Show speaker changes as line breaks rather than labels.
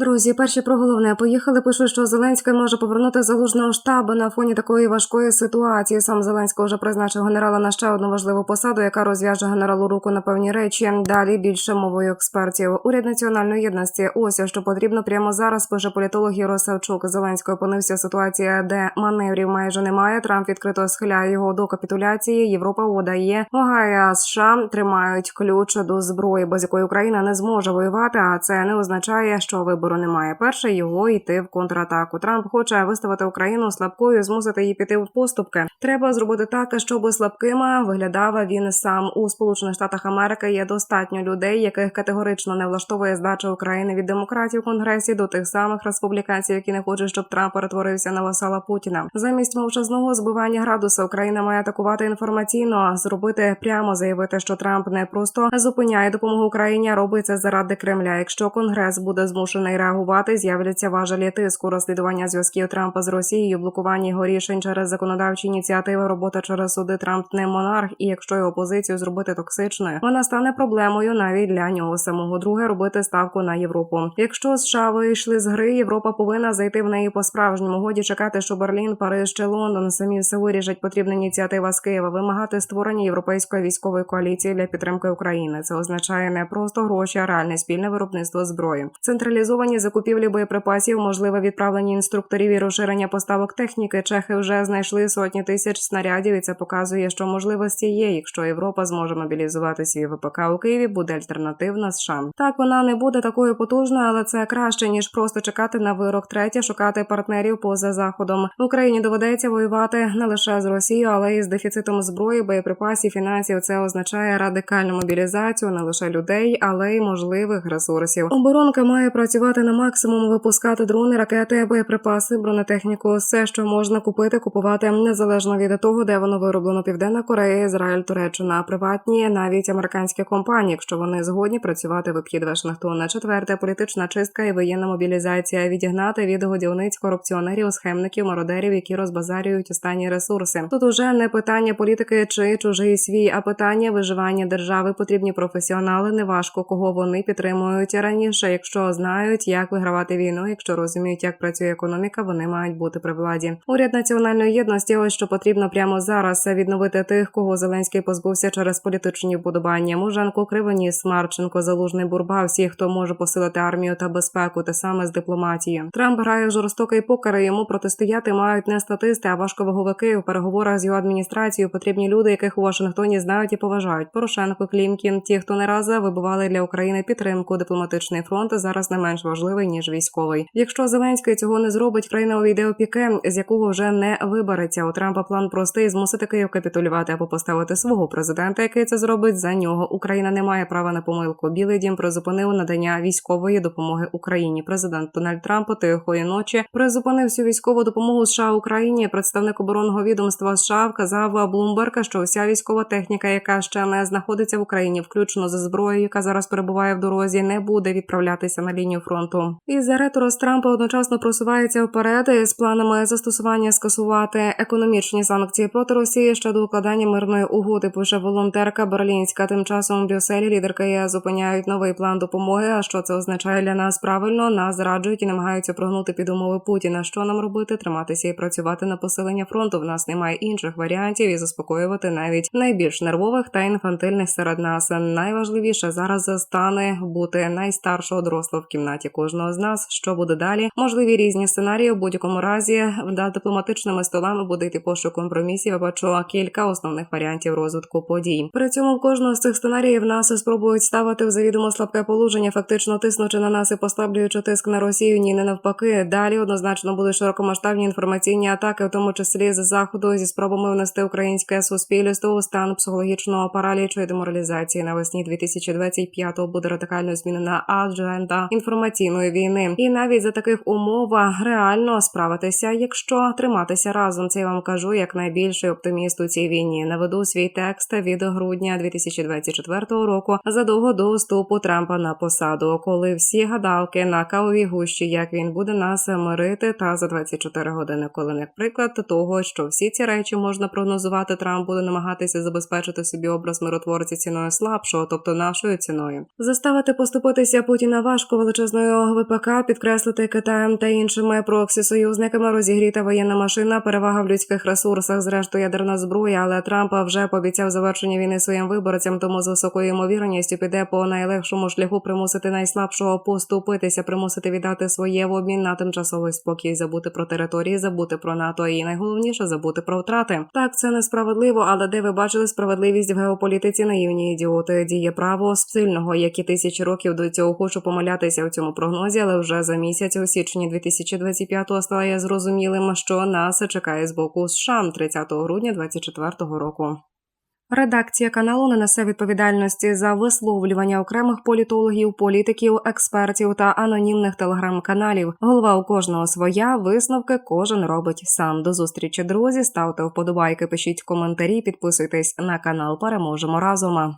Друзі, перші про головне поїхали. Пишуть, що Зеленський може повернути залужного штабу на фоні такої важкої ситуації. Сам Зеленський вже призначив генерала на ще одну важливу посаду, яка розв'яже генералу руку на певні речі. Далі більше мовою експертів. Уряд національної єдності. Ось що потрібно прямо зараз. Пише політолог Єро Савчук. Зеленський опинився в ситуації, де маневрів майже немає. Трамп відкрито схиляє його до капітуляції. Європа удає. Огайо США тримають ключ до зброї, без якої Україна не зможе воювати. А це не означає, що вибору немає. Перше його йти в контратаку. Трамп хоче виставити Україну слабкою, змусити її піти в поступки. Треба зробити так, щоб слабкими виглядав він сам у Сполучених Штатах Америки. Є достатньо людей, яких категорично не влаштовує здача України від демократів в конгресі до тих самих республіканців, які не хочуть, щоб Трамп перетворився на васала Путіна. Замість мовчазного збивання градуса Україна має атакувати інформаційно, зробити прямо заявити, що Трамп не просто зупиняє допомогу Україні, а робить це заради Кремля. Якщо Конгрес буде змушений реагувати, з'являться важелі тиску, розслідування зв'язків Трампа з Росією, блокування його рішень через законодавчі ініціативи, робота через суди Трамп не монарх. І якщо його позицію зробити токсичною, вона стане проблемою навіть для нього самого. Друге робити ставку на Європу. Якщо США вийшли з гри, Європа повинна зайти в неї по справжньому. Годі чекати, що Берлін, Париж чи Лондон самі все вирішать. Потрібна ініціатива з Києва вимагати створення європейської військової коаліції для підтримки України. Це означає не просто гроші, а реальне спільне виробництво зброї. Централізовані закупівлі боєприпасів, можливе відправлення інструкторів і розширення поставок техніки. Чехи вже знайшли сотні тисяч снарядів, і це показує, що можливості є. Якщо Європа зможе мобілізувати свій ВПК у Києві, буде альтернативна США. Так вона не буде такою потужною, але це краще ніж просто чекати на вирок. Третє шукати партнерів поза заходом. Україні доведеться воювати не лише з Росією, але й з дефіцитом зброї, боєприпасів, фінансів. Це означає радикальну мобілізацію не лише людей, але й можливих ресурсів. Оборонка має працювати на максимум, випускати дрони, ракети, боєприпаси, бронетехніку, все, що можна купити, купувати незалежно від того, де воно вироблено Південна Корея, Ізраїль, Туреччина, приватні, навіть американські компанії, якщо вони згодні працювати в обхід Вашингтона. Четверте політична чистка і воєнна мобілізація, відігнати від годівниць корупціонерів, схемників, мародерів, які розбазарюють останні ресурси. Тут уже не питання політики чи чужий свій, а питання виживання держави. Потрібні професіонали. Неважко кого вони підтримують раніше. Якщо знають, як вигравати війну, якщо розуміють, як працює економіка, вони мають бути при владі. Уряд національної єдності. Ось що потрібно прямо зараз відновити тих, кого Зеленський позбувся через політичні вподобання. Муженко, Кривоніс, Марченко, Залужний Бурба. Всі, хто може посилити армію та безпеку, те саме з дипломатією. Трамп грає жорстокий покер. і Йому протистояти мають не статисти, а важковаговики. У переговорах з його адміністрацією потрібні люди, яких у Вашингтоні знають і поважають. Порошенко, Клімкін, ті, хто не раз вибивали для України підтримку. Дипломатичний фронт зараз не менш ніж військовий. Якщо Зеленський цього не зробить, країна увійде у піке, з якого вже не вибереться. У Трампа план простий змусити Київ капітулювати або поставити свого президента, який це зробить за нього. Україна не має права на помилку. Білий дім призупинив надання військової допомоги Україні. Президент Дональд Трамп тихої ночі призупинив всю військову допомогу США Україні. Представник оборонного відомства США вказав Блумберга, що вся військова техніка, яка ще не знаходиться в Україні, включно зі зброєю, яка зараз перебуває в дорозі, не буде відправлятися на лінію фронту. І за ретро Трампа одночасно просувається вперед з планами застосування скасувати економічні санкції проти Росії щодо укладання мирної угоди. Пише волонтерка Берлінська. Тим часом в Брюсселі лідерка ЄС зупиняють новий план допомоги. А що це означає для нас правильно? Нас зраджують і намагаються прогнути під умови Путіна. Що нам робити? Триматися і працювати на посилення фронту. В нас немає інших варіантів і заспокоювати навіть найбільш нервових та інфантильних серед нас. Найважливіше зараз стане бути найстаршого дорослого в кімнаті кожного з нас. Що буде далі? Можливі різні сценарії. В будь-якому разі за дипломатичними столами буде йти пошук компромісів. Я бачу кілька основних варіантів розвитку подій. При цьому в кожного з цих сценаріїв нас спробують ставити в завідомо слабке положення, фактично тиснучи на нас і послаблюючи тиск на Росію. Ні, не навпаки. Далі однозначно будуть широкомасштабні інформаційні атаки, в тому числі з заходу зі спробами внести українське суспільство у стан психологічного паралічу і деморалізації. Навесні 2025-го буде радикально змінена адженда інформаційної війни. І навіть за таких умов реально справитися, якщо триматися разом. Це я вам кажу як найбільший оптиміст у цій війні. Наведу свій текст від грудня 2024 року задовго до вступу Трампа на посаду, коли всі гадалки на кавовій гущі, як він буде нас мирити, та за 24 години, коли не приклад того, що всі ці речі можна прогнозувати, Трамп буде намагатися забезпечити собі образ миротворця ціною слабшого, тобто нашою ціною. Заставити поступитися Путіна важко величезною метою ВПК підкреслити Китаєм та іншими проксі союзниками розігріта воєнна машина, перевага в людських ресурсах, зрештою ядерна зброя. Але Трамп вже пообіцяв завершення війни своїм виборцям, тому з високою ймовірністю піде по найлегшому шляху примусити найслабшого поступитися, примусити віддати своє в обмін на тимчасовий спокій, забути про території, забути про НАТО і найголовніше забути про втрати. Так це несправедливо, але де ви бачили справедливість в геополітиці наївні ідіоти діє право сильного, як і тисячі років до цього хочу помилятися у цьому прогнозі, але вже за місяць у січні 2025-го стає зрозумілим, що нас чекає з боку США 30 грудня 2024 року. Редакція каналу не несе відповідальності за висловлювання окремих політологів, політиків, експертів та анонімних телеграм-каналів. Голова у кожного своя висновки кожен робить сам. До зустрічі, друзі. Ставте вподобайки, пишіть коментарі, підписуйтесь на канал. Переможемо разом.